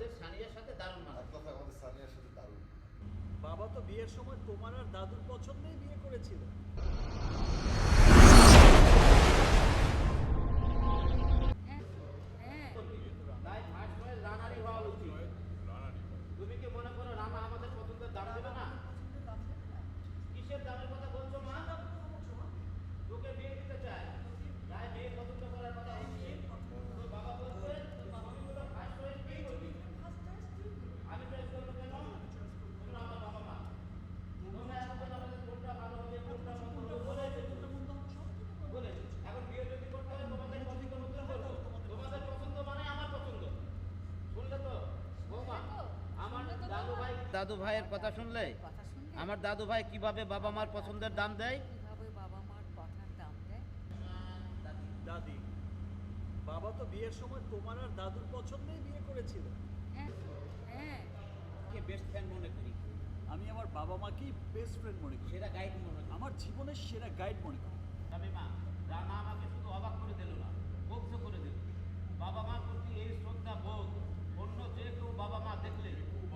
আমাদের সানিয়ার সাথে দারুণ এক মানায়। কথায় আমাদের সানিয়ার সাথে দারুণ। বাবা তো বিয়ের সময় তোমার আর দাদুর পছন্দেই বিয়ে করেছিল। তুমি কি মনে করো রানা আমাদের পছন্দের দাম দেবে না? কিসের দামের কথা বলছো মা? তোকে বিয়ে দিতে চায় তাই মেয়ে পছন্দ করার কথা হচ্ছে তোর বাবা বলছে তুমি বলো ফার্স্ট চয়েস কি করবি আমি চয়েস করব কেন তোমরা আমার বাবা মা তোমরা এখন তো আমাদের কোনটা ভালো হবে কোনটা মন্দ হবে বলে এসেছ। বলে এখন বিয়ে যদি করতে হয় তোমাদের পছন্দ মতো করব তোমাদের পছন্দ মানে আমার পছন্দ শুনলে তো বৌমা আমার দাদু ভাইয়ের কথা শুনলে? কথা শুনলে? আমার দাদু ভাই কীভাবে বাবা মার পছন্দের দাম দেয়? কীভাবে বাবা মার কথার দাম দেয়? দাদি বাবা তো বিয়ের সময় তোমার আর দাদুর পছন্দেই বিয়ে করেছিল। হ্যাঁ হ্যাঁ। কে বেস্ট ফ্রেন্ড মনে করি? আমি আমার বাবা মাকেই বেস্ট ফ্রেন্ড মনে করি। সেটা গাইড মনে করি। আমার জীবনের সেরা গাইড মনে করি। আমি মা রানা আমাকে শুধু অবাক করে দিল না মুগ্ধ করে দিল। বাবা মার প্রতি এই শ্রদ্ধা বোধ অন্য যে কেউ বাবা মা দেখলে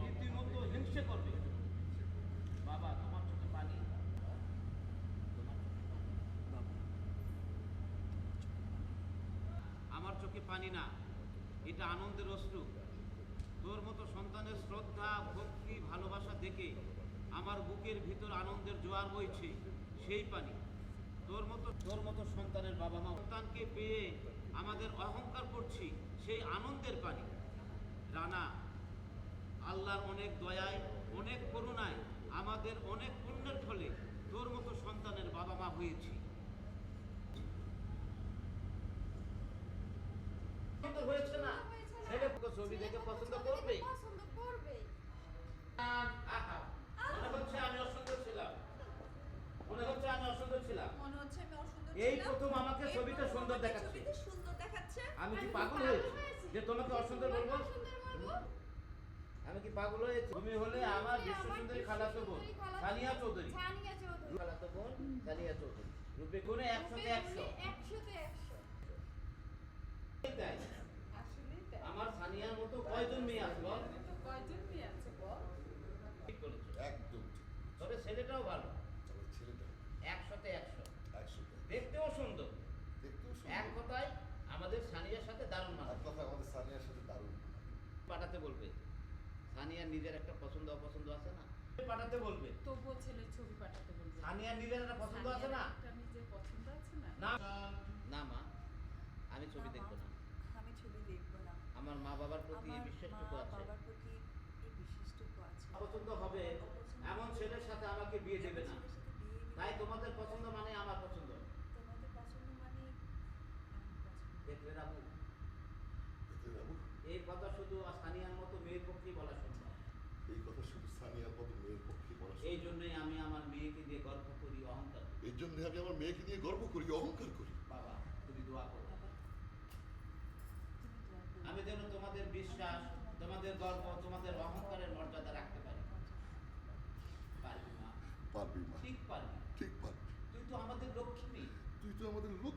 রীতিমতো হিংসে করবে বাবা তোমার চোখে পানি তোমার চোখে পানি। বাবা আমার চোখে পানি না। এটা আনন্দের অশ্রু। তোর মতো সন্তানের শ্রদ্ধা, ভক্তি, ভালোবাসা দেখে আমার বুকের ভিতর আনন্দের জোয়ার বইছে, সেই পানি। তোর মতো তোর মতো সন্তানের বাবা মা সন্তানকে পেয়ে আমাদের অহংকার করছি, সেই আনন্দের পানি। রানা, আল্লাহর অনেক দয়ায়, অনেক করুণায়, আমাদের অনেক পুণ্যের ফলে তোর মতো সন্তানের বাবা মা হয়েছি পছন্দ হয়েছে না ছেলে তো ছবি দেখে পছন্দ করবে? পছন্দ করবে। আহা, মনে হচ্ছে আমি অসুন্দর ছিলাম। মনে হচ্ছে আমি অসুন্দর ছিলাম। মনে হচ্ছে আমি অসুন্দর এই। প্রথম আমাকে ছবিতে সুন্দর দেখাচ্ছে। ছবিতে সুন্দর দেখাচ্ছে। আমি কি পাগল হয়েছি? যে তোমাকে অসুন্দর বলব? আমি কি পাগল হয়েছি? তুমি হলে আমার বিশ্ব সুন্দরী খালাতো বোন। সানিয়া চৌধুরী। সানিয়া চৌধুরী। খালাতো বোন সানিয়া চৌধুরী। রূপে গুণে একশোতে একশো। রূপে গুণে একশোতে একশো। তাই। সানিয়ার মতো কয়জন মেয়ে আছে বল তো কয়জন মেয়ে আছে বল? ঠিক। বলেছ একদম তবে ছেলেটাও ভালো। তবে ছেলেটা একশোতে একশো। একশোটা দেখতেও সুন্দর। দেখতেও এক কথায় আমাদের সানিয়ার সাথে দারুণ এক মানায় কথায় আমাদের সানিয়ার সাথে দারুণ পাঠাতে বলবে। সানিয়ার নিজের একটা পছন্দ অপছন্দ আছে না? পাঠাতে বলবে। তবুও ছেলের ছবি পাঠাতে বলবে। সানিয়ার নিজের একটা পছন্দ আছে না? একটা নিজের পছন্দ আছে না? না। না মা আমি ছবি দেখব না আমি ছবি দেখব না আমার মা বাবার প্রতি এই আমার বিশ্বাসটুকু মা বাবার প্রতি এই বিশ্বাসটুকু আছে। পছন্দ হবে। এমন ছেলের সাথে আমাকে বিয়ে দেবে না। ছেলের সাথে বিয়ে দিবে তাই তোমাদের পছন্দ মানে আমার পছন্দ? তোমাদের পছন্দ মানে দেখলে রাবু এই কথা শুধু সানিয়ার মতো মেয়ের পক্ষেই বলা সম্ভব। এই কথা শুধু মতো মেয়ের পক্ষে বলা এই জন্যই আমি আমার মেয়েকে দিয়ে গর্ব করি অহংকার করি। জন্য আমি আমার মেয়েকে নিয়ে গর্ব করি অহংকার করি। বাবা তুমি দোয়া করো। তোমাদের গর্ব তোমাদের অহংকারের মর্যাদা রাখতে পারি। পারবি না পারবি ঠিক পারবি। ঠিক পারবি। তুই তো আমাদের লক্ষ্মী। তুই তো আমাদের লোক